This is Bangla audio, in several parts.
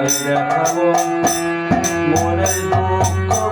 দেখাবো মনের দুঃখ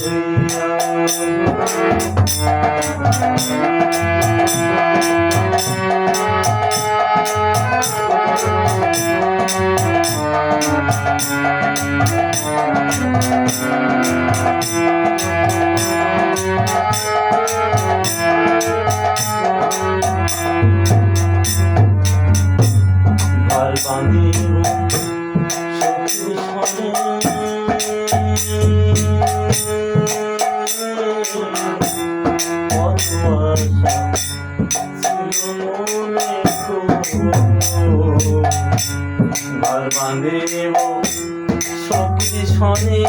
রইয়া ঘর বাঁধিব সখী মনে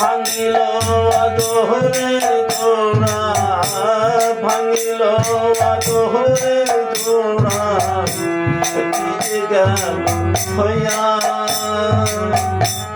ভাঙিল আদরে তোরা ভাঙিল আদরে তোরা হইয়া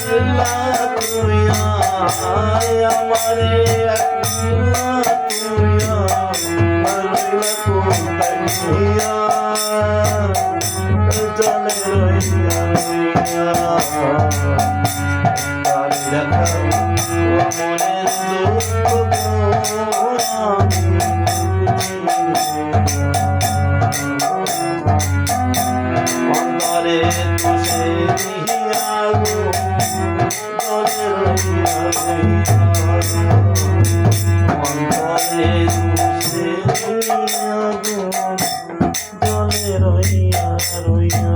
একলা তুইয়া আমারে একলা তুইয়া রইলা কোথায় তুইয়া জলে রইয়া কার দেখাও মনের দুঃখ অন্তরে নিহিয়া গো জলে রইয়া রইয়া।